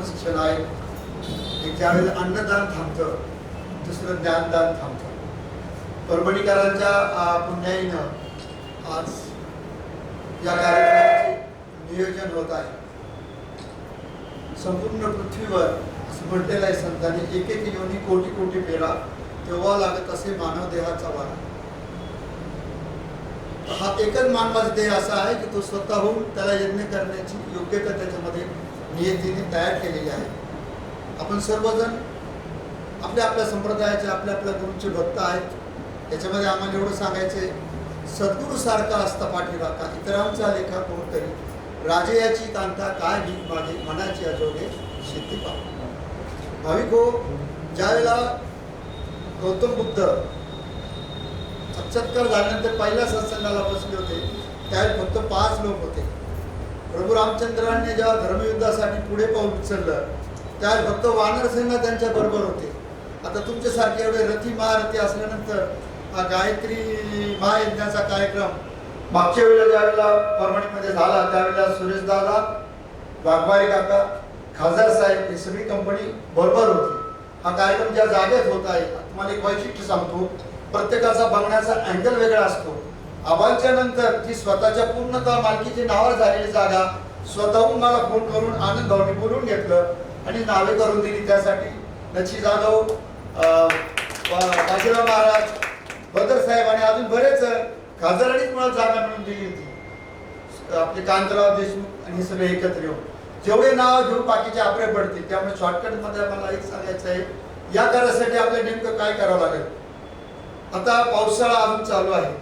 दोनच क्षण आहे. की ज्यावेळेला अन्नदान थांबतं दुसरं ज्ञानदान थांबतं. परभणीकरांच्या पुण्याईनं आज या कार्यक्रमाचे नियोजन होत आहे. संपूर्ण पृथ्वीवर असं म्हटलेलं आहे संतांनी एक एक योनी कोटी कोटी फेरा तेव्हा लागत असे मानव देहाचा वारा. हा एकच मानवाचा देह असा आहे की तो स्वतःहून त्याला यज्ञ करण्याची योग्यता त्याच्यामध्ये नियतीने तयार केलेली आहे आपण सर्वजण आपल्या आपल्या संप्रदायाचे आपल्या आपल्या गुरूंचे भक्त आहेत. त्याच्यामध्ये आम्हाला एवढं सांगायचे सद्गुरूसारखा असता पाठीराखा इतरांचा लेखा कोणतरी राजयाची कांता काय भीक मागे मनाची अजोगे शेती पा भाविक हो ज्यावेळेला गौतम बुद्ध सत्सत्कार झाल्यानंतर पहिल्या सत्संगाला बसले होते त्यावेळी फक्त पाच लोक होते. प्रभू रामचंद्रांनी जेव्हा धर्मयुद्धासाठी पुढे पाऊल उचललं त्यावेळी फक्त वानर त्यांच्या बरोबर होते. आता तुमच्यासारखे एवढे रथी महारथी असल्यानंतर हा गायत्री महायज्ञाचा कार्यक्रम मागच्या वेळेला ज्यावेळेला परभणीमध्ये झाला त्यावेळेला सुरेश दादा वाघमारी काका खासदार साहेब ही सगळी कंपनी बरोबर होती. हा कार्यक्रम ज्या जागेत होत आहे तुम्हाला एक वैशिष्ट्य सांगतो प्रत्येकाचा बघण्याचा अँगल वेगळा असतो. आबांच्या नंतर जी स्वतःच्या पूर्णतः मालकीची नावावर झालेली जागा स्वतःहून मला फोन करून आनंद भाऊनी बोलून घेतलं आणि नावे करून दिली त्यासाठी. नची जाधव बाजीराव महाराज बदर साहेब आणि अजून बरेच खासदारांनीच मला जागा मिळून दिली होती. आपले कांतराव देशमुख आणि हे सगळे एकत्र येऊन. जेवढे नाव घेऊन बाकीचे आपले पडतील त्यामुळे शॉर्टकटमध्ये मला एक सांगायचं आहे या कार्यासाठी आपल्याला नेमकं काय करावं लागेल? आता पावसाळा अजून चालू आहे.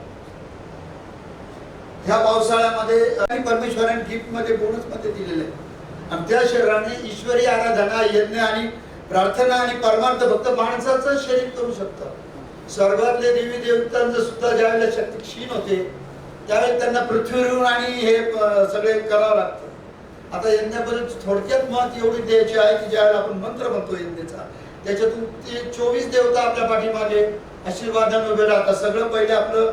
ह्या पावसाळ्यामध्ये आणि परमेश्वराने गिफ्टमध्ये बोनसमध्ये दिलेले आहे. आणि त्या शरीराने ईश्वरी आराधना यज्ञ आणि प्रार्थना आणि परमार्थ फक्त माणसाचं शरीर करू शकतं. स्वर्गातले देवी देवतांचं सुद्धा ज्यावेळेला शक्ती क्षीण होते त्यावेळेस त्यांना पृथ्वीवरून आणि हे सगळे करावं लागतं. आता यज्ञापर्यंत थोडक्यात मत एवढी द्यायची आहे की ज्यावेळेला आपण मंत्र म्हणतो यज्ञाचा त्याच्यातून ते चोवीस देवता आपल्या पाठीमागे आशीर्वादाने उभे राहतात. सगळं पहिले आपलं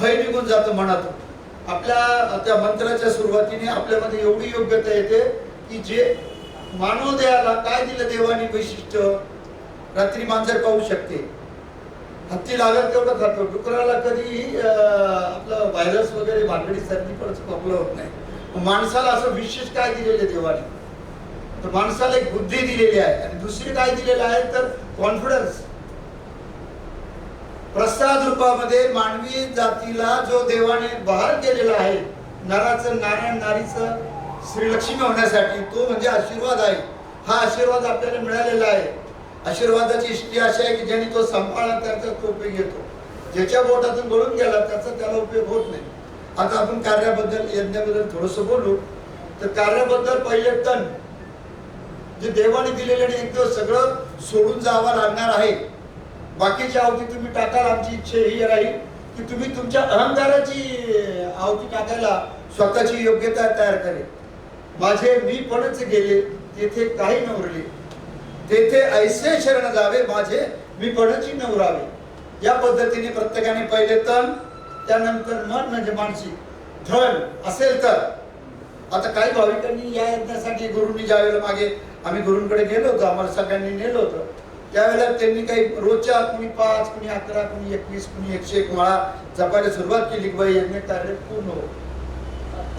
भय निघून जातं मनातून. आपल्या त्या मंत्राच्या सुरुवातीने आपल्यामध्ये एवढी योग्यता येते की जे मानवदेहाला काय दिलं देवानी वैशिष्ट्य रात्री मांजर पाहू शकते. हत्ती लागत तेवढं खातो डुकराला कधी आपलं व्हायरस वगैरे भानगडी सर्दी परत खोकलं होत नाही. माणसाला असं विशेष काय दिलेलं देवाने? तर माणसाला एक बुद्धी दिलेली आहे. आणि दुसरी काय दिलेलं आहे? तर कॉन्फिडन्स प्रसाद रूपामध्ये मानवी जातीला जो देवाने बहार केलेला आहे नराचं नारायण नारीचं श्रीलक्ष्मी होण्यासाठी तो म्हणजे आशीर्वाद आहे. हा आशीर्वाद आपल्याला मिळालेला आहे. आशीर्वादाची इष्टी अशी आहे की ज्याने तो सांभाळला त्याचा तो उपयोग येतो ज्याच्या बोटातून गळून गेला त्याचा त्याला उपयोग होत नाही. आता आपण कार्याबद्दल यज्ञाबद्दल थोडस बोलू. तर कार्याबद्दल पहिले तण जे देवाने दिलेले आणि एक दिवस सगळं सोडून जावं लागणार आहे बाकीची आवती तुम्ही टाकाल आमची इच्छा ही राहील की तुम्ही तुमच्या अहंकाराची आवती टाकायला स्वतःची योग्यता तयार करेल. माझे मी पणच गेले तेथे काही नवरले. तेथे ऐसे शरण जावे माझे मी पणची नवरावे. या पद्धतीने प्रत्येकाने पहिले तन त्यानंतर मन म्हणजे मानसिक. धन असेल तर. आता काही भाविकांनी या यज्ञासाठी गुरुंनी ज्या वेळेला मागे आम्ही गुरुंकडे गेलो होतो आम्हाला सगळ्यांनी नेलं होतं. त्यावेळेला त्यांनी काही रोजच्या कुणी पाच कुणी अकरा कुणी एकवीस कुणी एकशे एक माळा जपायला सुरुवात केली की बाई यज्ञ कार्य पूर्ण हो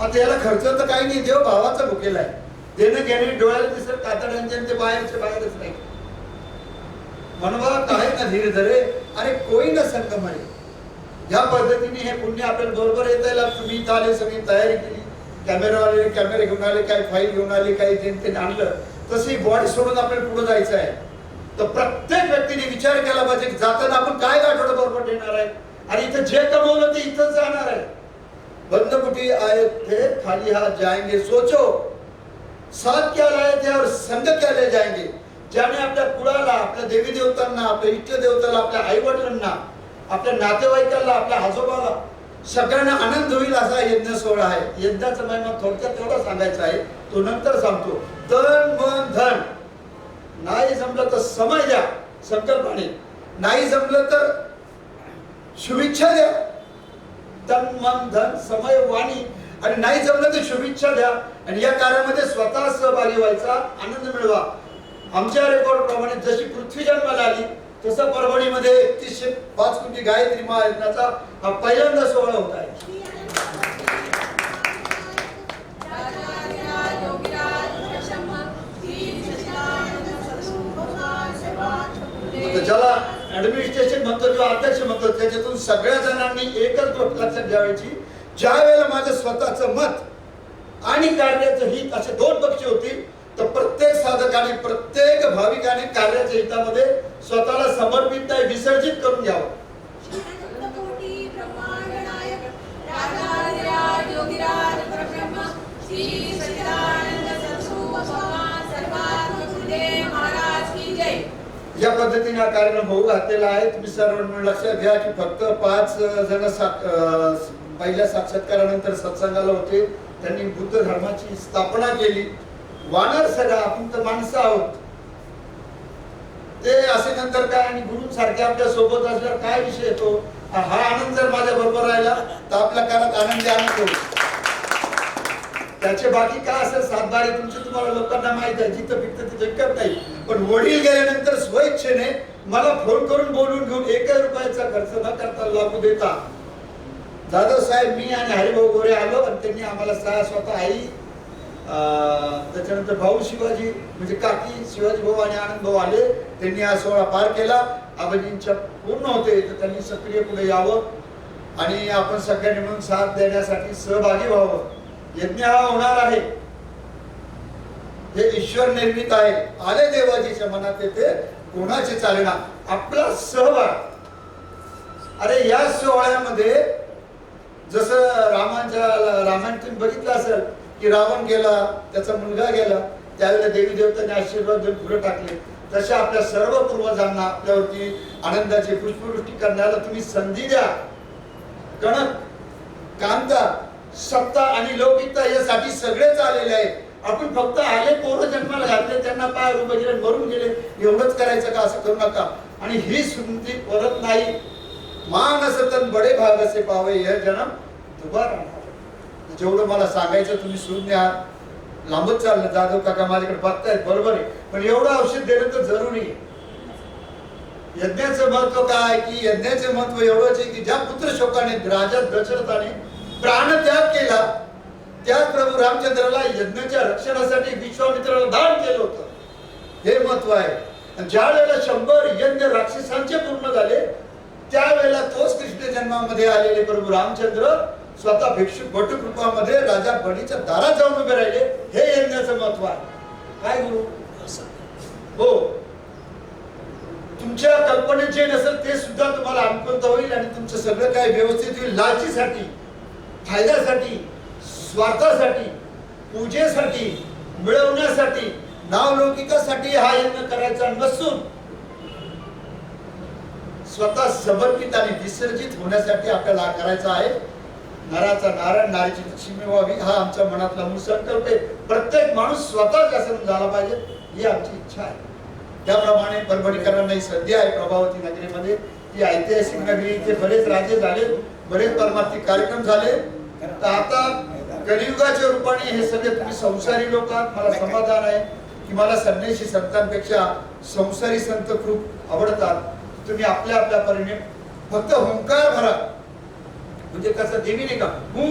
आता याला खर्च तर काही नाही देव भावाचा भुकेला आहे. देणं घेणे डोळ्याला दिसत कातड्यांचे ते बाहेरचे बाहेरच नाही. मनवा काय ना धीरे धरे? अरे कोई न संग मरे पद्धतीने हे पुण्य आपल्याला बरोबर येता येईल. तुम्ही इथं आले सगळी तयारी केली. कॅमेरावाले कॅमेरे घेऊन आले काही फाईल घेऊन आले काही त्यांनी आणलं. तशी बॉडी सोडून आपल्याला पुढे जायचं आहे. तर प्रत्येक व्यक्तीने विचार केला पाहिजे की जाताना आपण काय गाठोडं बरोबर येणार आहे? आणि इथं जे कमवलं ते इथंच जाणार आहे. बंद कुटी आए थे खाली हा जाएंगे सोचो. साथ क्या लाए थे और संग क्या ले जाएंगे ज्याने आपल्या कुळाला आपल्या देवी देवतांना आपल्या इष्ट देवताला आपल्या आई वडिलांना आपल्या नातेवाईकाला आपल्या आजोबाला सगळ्यांना आनंद होईल असा यज्ञ सोहळा आहे. यज्ञाचा महिमा थोडक्यात तेवढा सांगायचा आहे तो नंतर सांगतो. तन मन धन. नाही जमलं तर समय द्या संकल्पाने नाही जमलं तर शुभेच्छा द्या. तन मन धन समय वाणी आणि नाही जमलं तर शुभेच्छा द्या आणि या कार्यामध्ये स्वतः सहभागी व्हायचा आनंद मिळवा. आमच्या रेकॉर्ड प्रमाणे जशी पृथ्वी जन्माला आली तसं परभणीमध्ये एकतीसशे पाच कोटी गायत्री महायज्ञाचा हा पहिल्यांदा सोहळा होत आहे. ज्याला ऍडमिनिस्ट्रेशन म्हणतो किंवा अध्यक्ष म्हणतो त्याच्यातून सगळ्या जणांनी एकच गोष्ट लक्षात घ्यावायची ज्या वेळेला माझं स्वतःचं मत आणि कार्याचं हित असे दोन पक्ष होतील तर प्रत्येक साधकाने प्रत्येक भाविकाने कार्याच्या हितामध्ये स्वतःला समर्पित नाही विसर्जित करून घ्यावं. या पद्धतीने हा कार्यक्रम होऊ घातलेला आहे. तुम्ही सर्व लक्षात घ्या की फक्त पाच जण सा- पहिल्या साक्षात्कारानंतर सत्संगाला होते. त्यांनी बुद्ध धर्माची स्थापना केली. वानर सगळा आपण तर माणसं आहोत. ते असे नंतर काय आणि गुरुसारखे आपल्यासोबत असल्यावर काय विषय येतो? हा आनंद जर माझ्या बरोबर राहिला तर आपल्या कानात आनंदी आनंद होईल. त्याचे बाकी काय असेल सातबारे तुमचे तुम्हाला लोकांना माहीत आहे जिथं पिकतं तिथं विकत नाही. पण वडील गेल्यानंतर स्वइच्छेने मला फोन करून बोलून घेऊन एकही रुपयाचा खर्च न करता लागू देता. जाधव साहेब मी आणि हरिभाऊ गोरे आलो आणि त्यांनी आम्हाला सहा स्वतः आई अं, त्याच्यानंतर भाऊ शिवाजी म्हणजे काकी शिवाजी भाऊ आणि आनंद भाऊ आले. त्यांनी हा सोहळा पार केला. आबाजींच्या पूर्ण होते तर त्यांनी सक्रिय पुढे यावं आणि आपण सगळ्यांनी मिळून साथ देण्यासाठी सहभागी व्हावं. यज्ञ हा होणार आहे. हे ईश्वर निर्मित आहे. आले देवाजीच्या मनात येते कोणाचे चालणार आपला सहभाग. अरे या सोहळ्यामध्ये जसं रामांच्या रामायण तुम्ही बघितलं असेल की रावण गेला त्याचा मुलगा गेला त्यावेळेला देवी देवतांनी आशीर्वाद देऊन पुढे टाकले. तसे आपल्या सर्व पूर्वजांना आपल्यावरती आनंदाची पुष्पवृष्टी करण्याला तुम्ही संधी द्या. कणक कांता सत्ता आणि लौकिकता यासाठी सगळेच आलेले आहेत. आपण फक्त आले पोरं जन्माला घातले त्यांना पाय उभे मरून गेले एवढंच करायचं का? असं करू नका. आणि ही स्मृती परत नाही. मान असतन बडे भाग असे पावे हे जन्म दुबारा जेवढं मला सांगायचं तुम्ही सुज्ञ आहात लांबच चाललं. जाधव काका माझ्याकडे बघतायत बरोबर आहे. पण एवढं औषध देणं तर जरुरी आहे. यज्ञाचं महत्त्व काय? की यज्ञाचे महत्त्व एवढंच आहे की ज्या पुत्र शोकाने राजा दशरथाने प्राणत्याग केला. त्याच प्रभू रामचंद्राला यज्ञाच्या रक्षणासाठी विश्वामित्राला दान केलं होतं. हे महत्त्व आहे. ज्या वेळेला शंभर यज्ञ राक्षसांचे पूर्ण झाले त्यावेळेला तोच कृष्ण जन्मामध्ये आलेले प्रभू रामचंद्र स्वतः भिक्षुक भटकृपामध्ये राजा बळीच्या दारात जाऊन उभे राहिले. हे यज्ञाचं महत्त्व आहे. काय गुरु? हो. तुमच्या कल्पनेत जे नसेल ते सुद्धा तुम्हाला अनुकूलत होईल आणि तुमचं सगळं काय व्यवस्थित होईल. लालचीसाठी फायद्यासाठी स्वार्थासाठी पूजेसाठी मिळवण्यासाठी नावलौकिकासाठी हा यज्ञ करायचा नसून स्वतः समर्पित आणि विसर्जित होण्यासाठी आपल्याला हा करायचा आहे. नराचा नारायण नारीची लक्ष्मी व्हावी हा आमच्या मनातला मूळ संकल्प आहे. प्रत्येक माणूस स्वतः व्यसन झाला पाहिजे ही आमची इच्छा आहे. त्याप्रमाणे परभणीकरांना ही संधी आहे प्रभावती नगरीमध्ये. ती ऐतिहासिक नगरी इथे बरेच राजे झाले बरेच परमार्थिक कार्यक्रम झाले. तर आता कलियुगाच्या रूपाने हे सगळे तुम्ही संसारी लोक आहात. मला समाधान आहे की मला संन्यासी संतांपेक्षा संसारी संत खूप आवडतात. तुम्ही आपल्या आपल्या परीने फक्त हुंकार भरा. म्हणजे कसं देवी नाही का? हू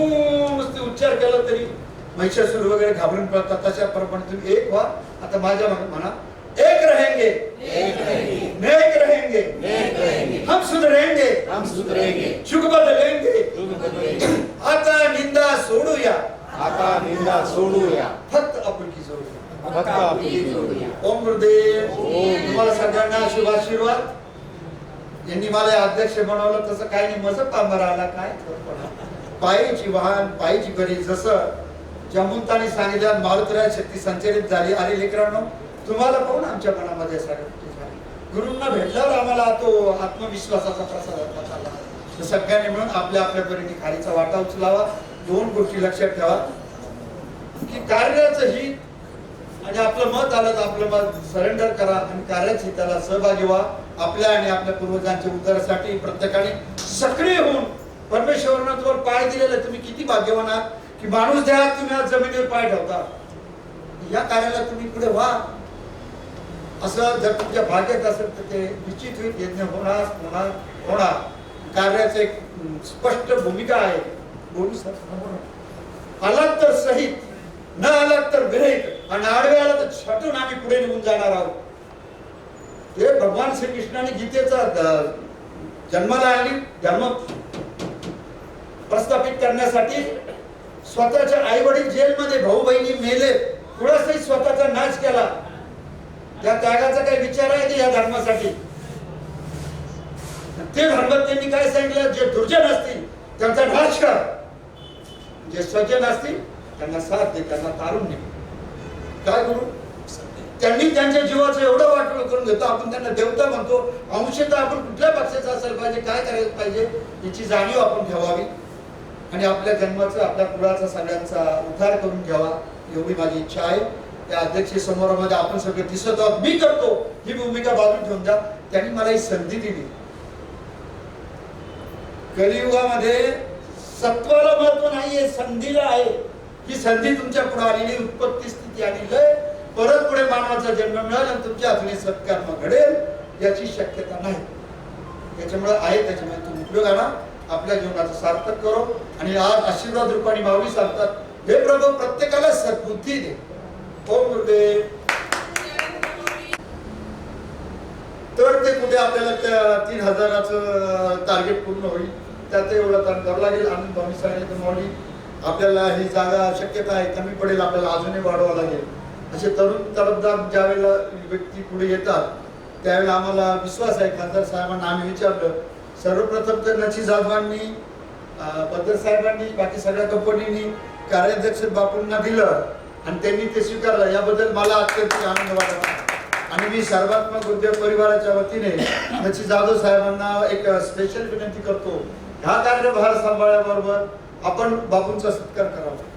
नुसते उच्चार केला तरी. महिषासूर वगैरे घाबरून पडतात. तशा प्रमाणे तुम्ही एक व्हा. आता माझ्या मना- म्हणा एक रहेंगे। एक रहेंगे। नेक रहेंगे। हम सुधरेंगे हम सुधरेंगे शुभ बदलेंगे आता निंदा सोडूया। आता निंदा सोडूया। फक्त आपुलकी सोडूया फक्त आपली ओम गुरुदेव. तुम्हाला सगळ्यांना शुभाशीर्वाद यांनी मला अध्यक्ष बनवलं तसं काही नाही. मज पांबर आला काय? पायीची वाहन पायीची गरी जसं जमुनतानी सांगितलं मारुतराय शक्ती संचलित झाली. अरे लेकरांनो तुम्हाला पाहून आमच्या मनामध्ये सगळ्या गोष्टी गुरूंना भेटल्यावर आम्हाला तो आत्मविश्वासाचा प्रसाद आला तर सगळ्यांनी मिळून आपल्या आपल्या परीने खालीचा वाटा उचलावा. दोन गोष्टी लक्षात ठेवा. की कार्याचं हित आणि आपलं मत आलं तर आपलं मत सरेंडर करा आणि कार्याच त्याला सहभागी व्हा. आपल्या आणि आपल्या पूर्वजांच्या उद्धारासाठी प्रत्येकाने सक्रिय होऊन परमेश्वरानं तुम्हाला पाय दिलेला. तुम्ही किती भाग्यवान आहात की माणूस द्या तुम्ही आज जमिनीवर पाय ठेवता. या कार्याला तुम्ही पुढे व्हा. असं जर तुमच्या भाग्यात असेल तर ते निश्चित होईल यज्ञ होणार होणार होणार. कार्याचं एक स्पष्ट भूमिका आहे. बोलू सर आलात तर सहित न आलात तर विरहित. आणि आडवे आला तर छटून आम्ही पुढे निघून जाणार आहोत. हे भगवान श्रीकृष्णाने गीतेचा जन्माला आली जन्म प्रस्थापित करण्यासाठी स्वतःच्या आई वडील जेलमध्ये भाऊ बहिणी मेले कुणासही स्वतःचा नाश केला. त्या त्यागाचा काही विचार आहे का या धर्मासाठी? ते धर्म त्यांनी काय सांगितलं? जे दुर्जन असतील त्यांचा नाश कर. जे स्वजन असतील त्यांना साथ दे त्यांना तारून दे. काय करू त्यांनी त्यांच्या जीवाचं एवढं वाटलं करून घेतो आपण त्यांना देवता म्हणतो. अंशतः आपण कुठल्या पक्षाचा असायला पाहिजे काय करायला पाहिजे याची जाणीव आपण ठेवावी. आणि आपल्या जन्माचं आपल्या कुळाचा सगळ्यांचा उद्धार करून घ्यावा एवढी माझी इच्छा आहे. त्या अध्यक्ष समारोहामध्ये आपण सगळे दिसत आहोत. मी करतो. ही भूमिका बाजून ठेवून द्या. त्यांनी मला ही संधी दिली. कलियुगामध्ये सत्वाला महत्त्व नाहीये संधीला आहे. ही संधी तुमच्यापुढे आलेली उत्पत्ती स्थिती आली लय. परत पुढे मानवाचा जन्म मिळेल आणि तुमच्या हातून सत्कर्म घडेल याची शक्यता नाही. त्याच्यामुळे आहे त्याच्यामुळे तुम्ही उपयोग आणा. आपल्या जीवनाचं सार्थक करो. आणि आज आशीर्वाद रूपाने माऊली सांगतात हे प्रभू प्रत्येकाला सद्बुद्धी दे. ओम गुरुदेव तर ते कुठे आपल्याला त्या तीन हजाराचं टार्गेट पूर्ण होईल. त्यात एवढा ताण करावं लागेल. आणि भावी सांगितलं मॉडी आपल्याला ही जागा शक्यता आहे कमी पडेल आपल्याला अजूनही वाढवावं लागेल. असे तरुण तरफदार ज्या वेळेला व्यक्ती पुढे येतात त्यावेळेला आम्हाला विश्वास आहे. खासदार साहेबांना आम्ही विचारलं सर्वप्रथम तर नची साहेबांनी पद्धत साहेबांनी बाकी सगळ्या कंपनीनी कार्याध्यक्ष बापूंना दिलं. आणि त्यांनी ते स्वीकारलं. याबद्दल मला अत्यंत आनंद वाटला आणि मी सर्वात्मक उद्योग परिवाराच्या वतीने नची जाधव साहेबांना एक स्पेशल विनंती करतो. हा कार्यभार सांभाळल्याबरोबर आपण बापूंचा सत्कार करावा.